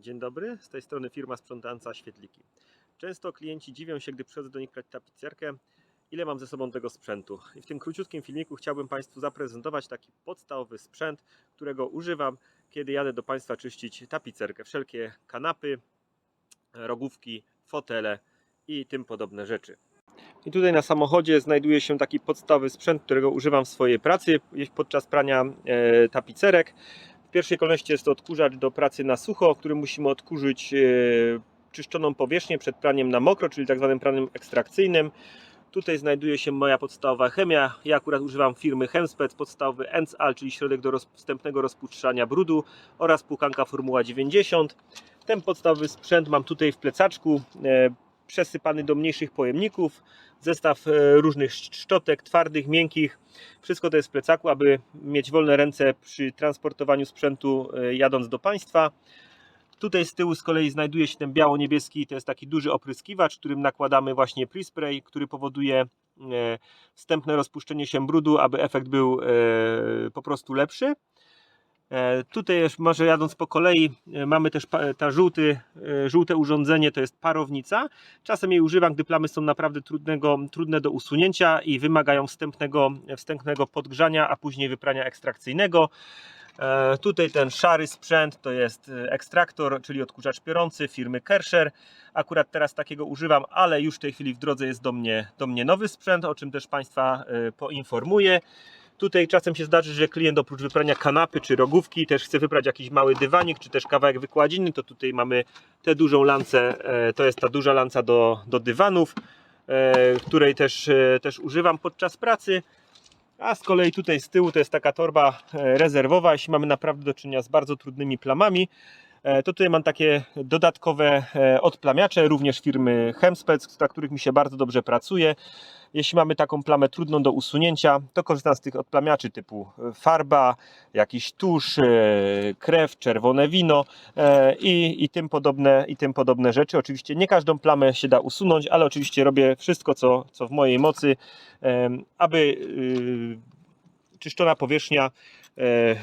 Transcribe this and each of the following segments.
Dzień dobry, z tej strony firma sprzątająca świetliki. Często klienci dziwią się, gdy przychodzę do nich brać tapicerkę, ile mam ze sobą tego sprzętu. I w tym króciutkim filmiku chciałbym Państwu zaprezentować taki podstawowy sprzęt, którego używam, kiedy jadę do Państwa czyścić tapicerkę. Wszelkie kanapy, rogówki, fotele i tym podobne rzeczy. I tutaj na samochodzie znajduje się taki podstawowy sprzęt, którego używam w swojej pracy podczas prania e, tapicerek. W pierwszej kolejności jest to odkurzacz do pracy na sucho, który musimy odkurzyć e, czyszczoną powierzchnię przed praniem na mokro, czyli tak zwanym praniem ekstrakcyjnym. Tutaj znajduje się moja podstawowa chemia. Ja akurat używam firmy Chemspec, podstawowy ENCAL, czyli środek do wstępnego rozpuszczania brudu oraz płukanka Formuła 90. Ten podstawowy sprzęt mam tutaj w plecaczku, e, przesypany do mniejszych pojemników. Zestaw e, różnych szczotek, twardych, miękkich. Wszystko to jest w plecaku, aby mieć wolne ręce przy transportowaniu sprzętu e, jadąc do Państwa. Tutaj z tyłu z kolei znajduje się ten biało-niebieski, to jest taki duży opryskiwacz, którym nakładamy właśnie pre-spray, który powoduje e, wstępne rozpuszczenie się brudu, aby efekt był po prostu lepszy. E, Tutaj już może jadąc po kolei e, mamy też ta żółty, e, żółte urządzenie, to jest parownica. Czasem jej używam, gdy plamy są naprawdę trudnego, trudne do usunięcia i wymagają wstępnego, wstępnego podgrzania, a później wyprania ekstrakcyjnego. Tutaj ten szary sprzęt to jest ekstraktor, czyli odkurzacz piorący firmy Kerscher. Akurat teraz takiego używam, ale już w tej chwili w drodze jest do mnie, do mnie nowy sprzęt, o czym też Państwa poinformuję. Tutaj czasem się zdarzy, że klient oprócz wyprania kanapy czy rogówki też chce wyprać jakiś mały dywanik czy też kawałek wykładziny, to tutaj mamy tę dużą lancę, e, to jest ta duża lanca do, do dywanów, e, której też, e, też używam podczas pracy. A z kolei tutaj z tyłu to jest taka torba rezerwowa, jeśli mamy naprawdę do czynienia z bardzo trudnymi plamami. E, To tutaj mam takie dodatkowe e, odplamiacze, również firmy Hemspec, na których mi się bardzo dobrze pracuje. Jeśli mamy taką plamę trudną do usunięcia, to korzystam z tych odplamiaczy typu farba, jakiś tusz, e, krew, czerwone wino i, i, tym podobne, i tym podobne rzeczy. Oczywiście nie każdą plamę się da usunąć, ale oczywiście robię wszystko, co, co w mojej mocy, aby y, czyszczona powierzchnia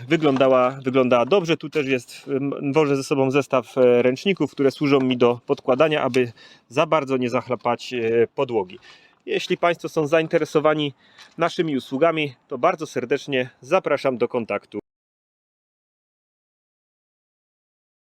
wyglądała, wyglądała dobrze. Tu też jest, wożę ze sobą zestaw e, ręczników, które służą mi do podkładania, aby za bardzo nie zachlapać e, podłogi. Jeśli Państwo są zainteresowani naszymi usługami, to bardzo serdecznie zapraszam do kontaktu.